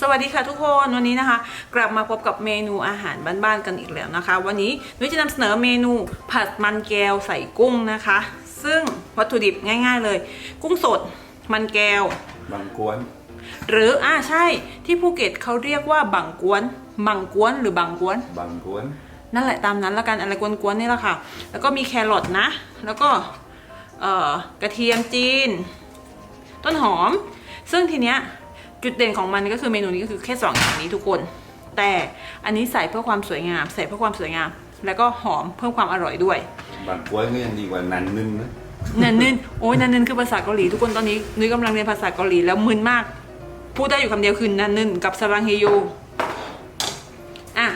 สวัสดีค่ะทุกคนวันนี้นะคะ กลับมาพบกับเมนูอาหารบ้านๆกันอีกแล้วนะคะ วันนี้นุ้ยจะนำเสนอเมนูผัดมันแก้วใส่กุ้งนะคะ ซึ่งวัตถุดิบง่าย ๆ เลย กุ้งสดมันแก้ว บางกวน หรืออ่าใช่ที่ภูเก็ตเขาเรียกว่าบังกวนบังกวนหรือบังกวน บางกวน นั่นแหละตามนั้นละกันอะไรกวนๆนี่แหละค่ะ แล้วก็มีแครอทนะ แล้วก็เอ่อกระเทียมจีน ต้นหอม ซึ่งทีเนี้ย จุดเด่นของมันก็คือเมนูนี้ก็คือแค่สองอย่างนี้ทุกคน แต่อันนี้ใส่เพื่อความสวยงาม ใส่เพื่อความสวยงาม แล้วก็หอมเพิ่มความอร่อยด้วย บางกวนก็ยังดีกว่านันนึงนะนันนึนโอ้ยนันนึนคือภาษาเกาหลีทุกคนตอนนี้นุ้ยกำลังเรียนภาษาเกาหลีแล้วมึนมาก พูดได้อยู่คำเดียวคือนันนึนกับสรังเฮโยอะ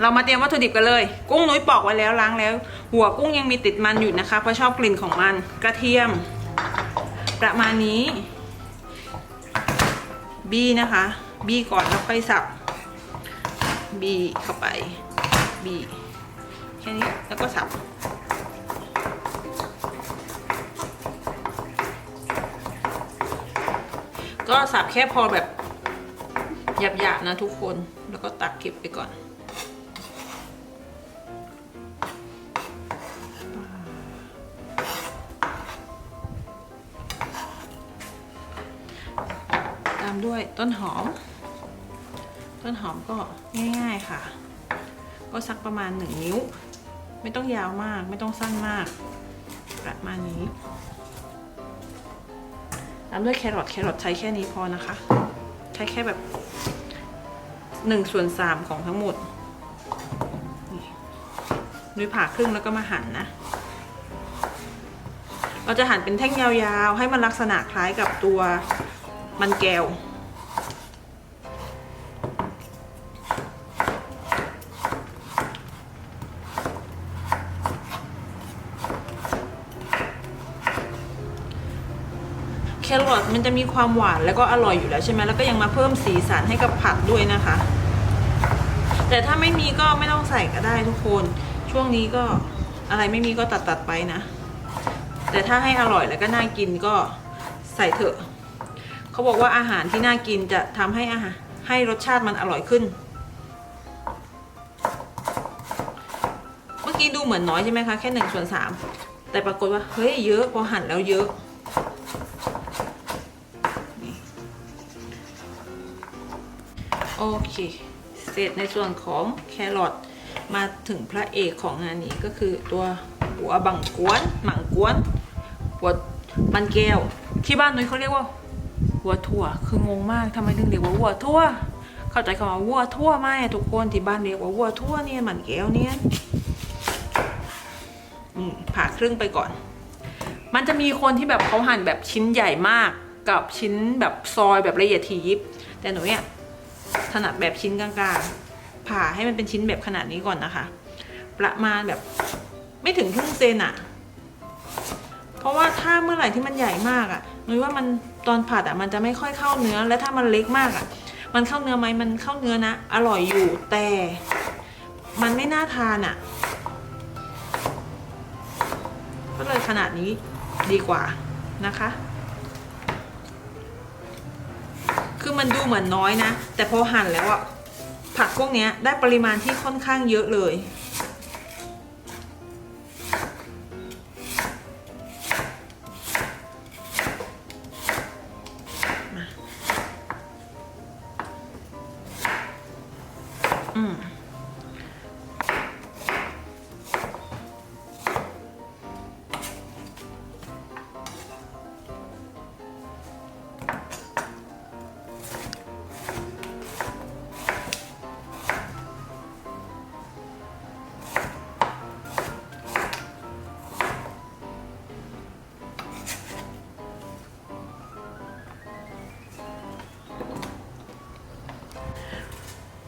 เรามาเตรียมวัตถุดิบกันเลย กุ้งนุ้ยปอกไว้แล้วล้างแล้ว หัวกุ้งยังมีติดมันอยู่นะคะเพราะชอบกลิ่นของมัน กระเทียม ประมาณนี้ บี้นะคะ บี้ก่อนแล้วค่อยสับ บี้เข้าไป บี้แค่นี้แล้วก็สับก็สับแค่พอแบบหยาบๆนะทุกคน แล้วก็ตักเก็บไปก่อน ด้วยต้นหอม ต้นหอมก็ง่าย ๆค่ะ ก็สักประมาณหนึ่งนิ้ว ไม่ต้องยาวมากไม่ต้องสั้นมาก ประมาณนี้ตามด้วยแครอทแครอทใช้แค่นี้พอนะคะ ใช้แค่แบบหนึ่งส่วนสามของทั้งหมดนุ้ยผ่าครึ่งแล้วก็มาหั่นนะ เราจะหั่นเป็นแท่งยาวๆ ให้มันลักษณะคล้ายกับตัวมันแก้ว แครอท มันจะมีความหวานแล้วก็อร่อยอยู่แล้วใช่ไหมแล้วก็ยังมาเพิ่มสีสันให้กับผักด้วยนะคะ แต่ถ้าไม่มีก็ไม่ต้องใส่ก็ได้ทุกคน ช่วงนี้ก็อะไรไม่มีก็ตัดตัดไปนะ แต่ถ้าให้อร่อยแล้วก็น่ากินก็ใส่เถอะ เขาบอกว่าอาหารที่น่ากินจะทำให้อาหารให้รสชาติมันอร่อยขึ้น เมื่อกี้ดูเหมือนน้อยใช่ไหมคะ แค่หนึ่งส่วนสามแต่ปรากฏว่าเฮ้ยเยอะพอหั่นแล้วเยอะ โอเค เสร็จในส่วนของแครอทมาถึงพระเอกของงานนี้ก็คือตัวหัวบังกวนหมังกวนหัวมันแก้ว ที่บ้านนุ้ยเขาเรียกว่า หัวถั่ว คืองงมากทำไมถึงเรียกว่าหัวทั่ว เข้าใจคำว่าหัวทั่วไหมอะทุกคนที่บ้านเรียกว่าหัวทั่วเนี่ยมันแก้วเนี่ยผ่าครึ่งไปก่อน มันจะมีคนที่แบบเขาหั่นแบบชิ้นใหญ่มากกับชิ้นแบบซอยแบบละเอียดถี่ยิบ แต่หนูเนี่ย ถนัดแบบชิ้นกลางๆ ผ่าให้มันเป็นชิ้นแบบขนาดนี้ก่อนนะคะ ประมาณแบบไม่ถึงครึ่งเซนอะเพราะว่าถ้าเมื่อไหร่ที่มันใหญ่มากอะนุ้ยว่ามันตอนผัดอะมันจะไม่ค่อยเข้าเนื้อ และถ้ามันเล็กมากอะมันเข้าเนื้อไหมมันเข้าเนื้อนะ อร่อยอยู่แต่ มันไม่น่าทานอะก็เลยขนาดนี้ดีกว่านะคะ คือมันดูเหมือนน้อยนะ แต่พอหั่นแล้วอะผักพวกนี้ได้ปริมาณที่ค่อนข้างเยอะเลย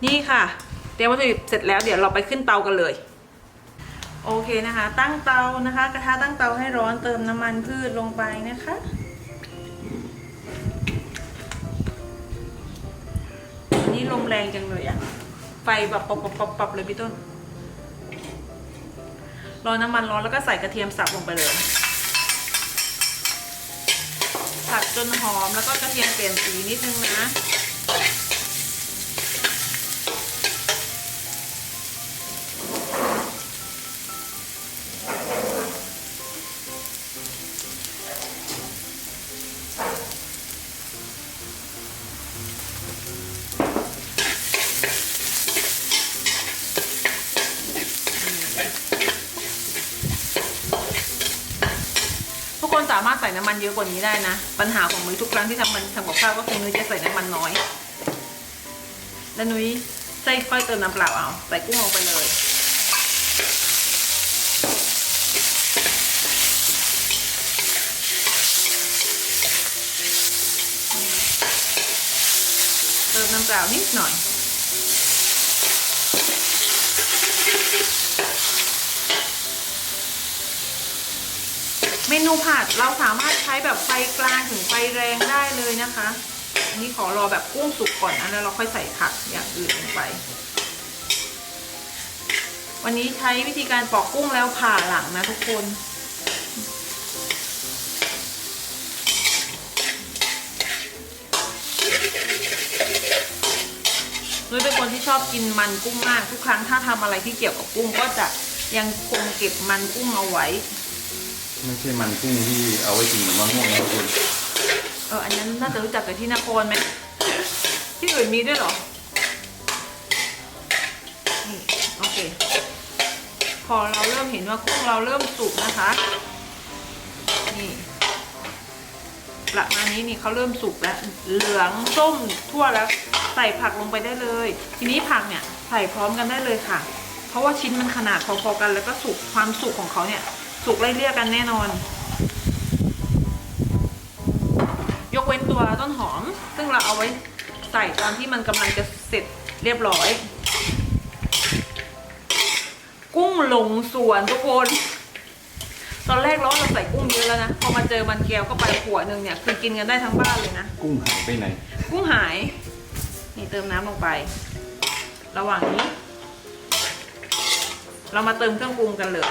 นี่ค่ะเตรียมวัตถุดิบเสร็จแล้วเดี๋ยวเราไปขึ้นเตากันเลย โอเคนะคะ ตั้งเตานะคะ กระทะตั้งเตาให้ร้อนเติมน้ำมันพืชลงไปนะคะนนี่ลมแรงจังเลยอะไฟแบบปับปับปับปับเลยพี่ต้นรอน้ำมันร้อนแล้วก็ใส่กระเทียมสับลงไปเลย ผัดจนหอมแล้วก็กระเทียมเปลี่ยนสีนิดนึงนะารถใส่น้ำมันเยอะกว่านี้ได้นะ ปัญหาของนุ้ยทุกครั้งที่ทำมันทำกับข้าวก็คือนุ้ยจะใส่น้ำมันน้อย แล้วนุ้ยใส่ค่อยเติมน้ำเปล่าเอา ใส่กุ้งลงไปเลย เติมน้ำเปล่านิดหน่อย เมนูผัดเราสามารถใช้แบบไฟกลางถึงไฟแรงได้เลยนะคะนนี้ขอรอแบบกุ้งสุกก่อนอันะแล้วเราค่อยใส่ผักอย่างอื่นลงไป วันนี้ใช้วิธีการปอกกุ้งแล้วผ่าหลังนะทุกคนนุ้ยเป็นคนที่ชอบกินมันกุ้งมาก ทุกครั้งถ้าทำอะไรที่เกี่ยวกับกุ้งก็จะยังคงเก็บมันกุ้งเอาไว้ ไม่ใช่มันกุ้งที่เอาไว้กินกับมะม่วงนะคุณเอออันนั้นน่าจะรู้จักกับที่นครไหมที่อื่นมีด้วยเหรอนี่โอเค พอเราเริ่มเห็นว่ากุ้งเราเริ่มสุกนะคะ นี่ประมาณนี้นี่เขาเริ่มสุกแล้ว เหลืองส้มทั่วแล้ว ใส่ผักลงไปได้เลย ทีนี้ผักเนี่ยใส่พร้อมกันได้เลยค่ะ เพราะว่าชิ้นมันขนาดพอๆกันแล้วก็สุกความสุกของเขาเนี่ย สุกไล่เลี่ยกันแน่นอน ยกเว้นตัวต้นหอม ซึ่งเราเอาไว้ใส่ตอนที่มันกำลังจะเสร็จเรียบร้อย กุ้งหลงสวนทุกคน ตอนแรกเราเราใส่กุ้งเยอะแล้วนะ พอมาเจอมันแก้วเข้าไปขวดหนึ่งเนี่ย คือกินกันได้ทั้งบ้านเลยนะ กุ้งหายไปไหน กุ้งหาย นี่เติมน้ำลงไป ระหว่างนี้ เรามาเติมเครื่องปรุงกันเลย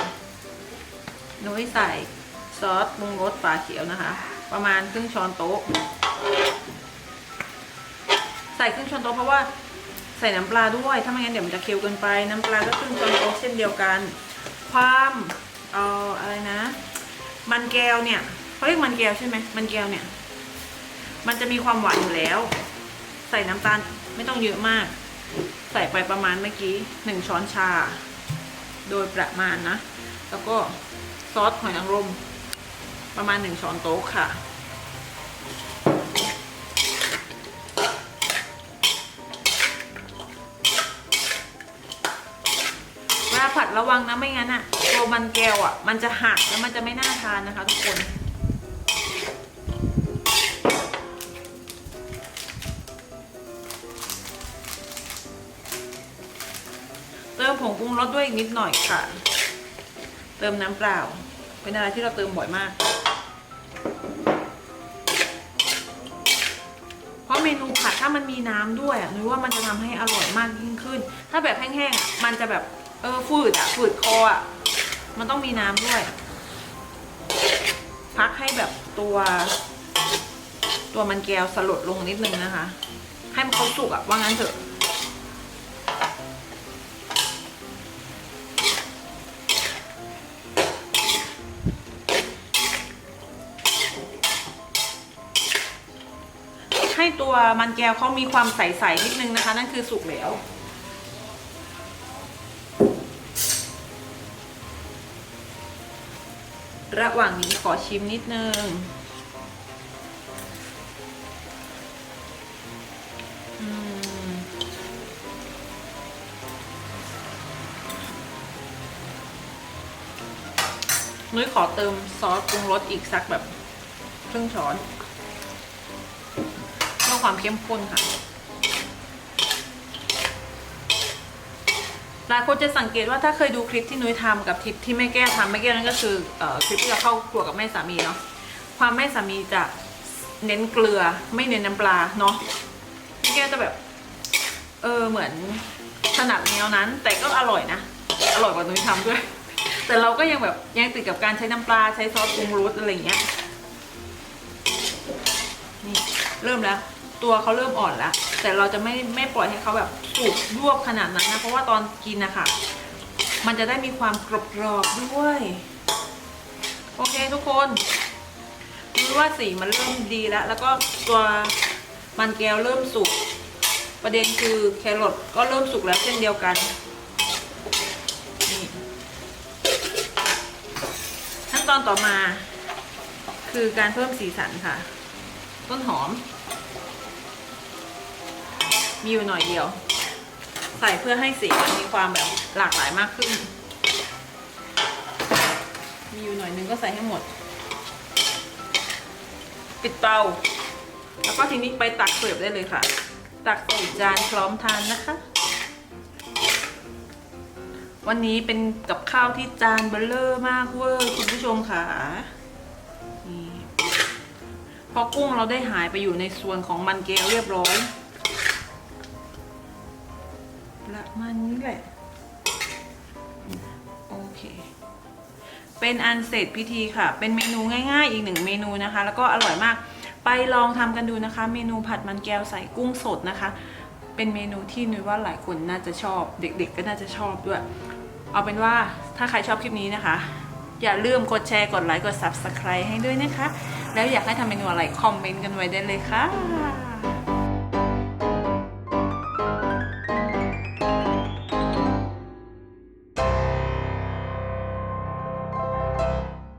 นุ้ยใส่ซอสปรุงรสฝาเขียวนะคะ ประมาณครึ่งช้อนโต๊ะ ใส่ครึ่งช้อนโต๊ะเพราะว่าใส่น้ำปลาด้วย ถ้าไม่งั้นเดี๋ยวมันจะเค็มเกินไป น้ำปลาก็ครึ่งช้อนโต๊ะเช่นเดียวกัน ความเอ่ออะไรนะ มันแก้วเนี่ยเขาเรียกมันแก้วใช่ไหมมันแก้วเนี่ย มันจะมีความหวานอยู่แล้ว ใส่น้ำตาลไม่ต้องเยอะมาก ใส่ไปประมาณเมื่อกี้หนึ่งช้อนชา โดยประมาณนะ แล้วก็ ซอสหอยนางรมประมาณหนึ่งช้อนโต๊ะค่ะ เวลาผัดระวังนะไม่งั้นอะตัวมันแก้วอะมันจะหักแล้วมันจะไม่น่าทานนะคะทุกคนเติมผงปรุงรสด้วยอีกนิดหน่อยค่ะ เติมน้ำเปล่า เป็นอะไรที่เราเติมบ่อยมาก เพราะเมนูผัดถ้ามันมีน้ำด้วยอะนึกว่ามันจะทำให้อร่อยมากยิ่งขึ้น ถ้าแบบแห้งๆมันจะแบบเออฝืดอะฝืดคออะมันต้องมีน้ำด้วย พักให้แบบตัว ตัวมันแก้วสลดลงนิดนึงนะคะ ให้มันเขาสุกอะว่างั้นเถอะ ตัวมันแก้วเขามีความใสๆนิดนึงนะคะ นั่นคือสุกแล้ว ระหว่างนี้ขอชิมนิดนึงนุ้ยขอเติมซอสปรุงรสอีกสักแบบครึ่งช้อน ความเข้มข้นค่ะหลายคนจะสังเกตว่าถ้าเคยดูคลิปที่นุ้ยทำกับคลิปที่แม่แก้วทำแม่แก้วนั่นก็คืออคลิปที่เราเข้าครัวกับแม่สามีเนาะความแม่สามีจะเน้นเกลือไม่เน้นน้ำปลาเนาะแม่แก้วจะแบบเออเหมือนถนัดแนวนั้น แต่ก็อร่อยนะ อร่อยกว่านุ้ยทำด้วย แต่เราก็ยังแบบยังติดกับการใช้น้ำปลาใช้ซอสปรุงรสอะไรอย่างเงี้ยนี่เริ่มแล้ว ตัวเขาเริ่มอ่อนแล้ว แต่เราจะไม่ไม่ปล่อยให้เขาแบบสุกยวบขนาดนั้นนะ เพราะว่าตอนกินนะคะมันจะได้มีความกรอบๆด้วย โอเคทุกคนรู้ว่าสีมันเริ่มดีแล้ว แล้วก็ตัวมันแก้วเริ่มสุก ประเด็นคือแครอทก็เริ่มสุกแล้วเช่นเดียวกันนี่ขั้นตอนต่อมา คือการเพิ่มสีสันค่ะ ต้นหอม มีอยู่หน่อยเดียว ใส่เพื่อให้สีมันมีความแบบหลากหลายมากขึ้น มีอยู่หน่อยนึงก็ใส่ให้หมด ปิดเตา แล้วก็ทีนี้ไปตักเสิร์ฟได้เลยค่ะ ตักใส่จานพร้อมทานนะคะ วันนี้เป็นกับข้าวที่จานเบลเลอร์มากเวอร์คุณผู้ชมค่ะนี่พอกุ้งเราได้หายไปอยู่ในส่วนของมันเกลเรียบร้อย ประมาณนี้แหละ โอเค เป็นอันเสร็จพิธีค่ะ เป็นเมนูง่าย ๆ อีกหนึ่งเมนูนะคะ แล้วก็อร่อยมาก ไปลองทำกันดูนะคะ เมนูผัดมันแก้วใส่กุ้งสดนะคะ เป็นเมนูที่นุ้ยว่าหลายคนน่าจะชอบ เด็ก ๆ ก็น่าจะชอบด้วย เอาเป็นว่าถ้าใครชอบคลิปนี้นะคะ อย่าลืมกดแชร์ กดไลค์ กด subscribe ให้ด้วยนะคะ แล้วอยากให้ทำเมนูอะไรคอมเมนต์กันไว้ได้เลยค่ะ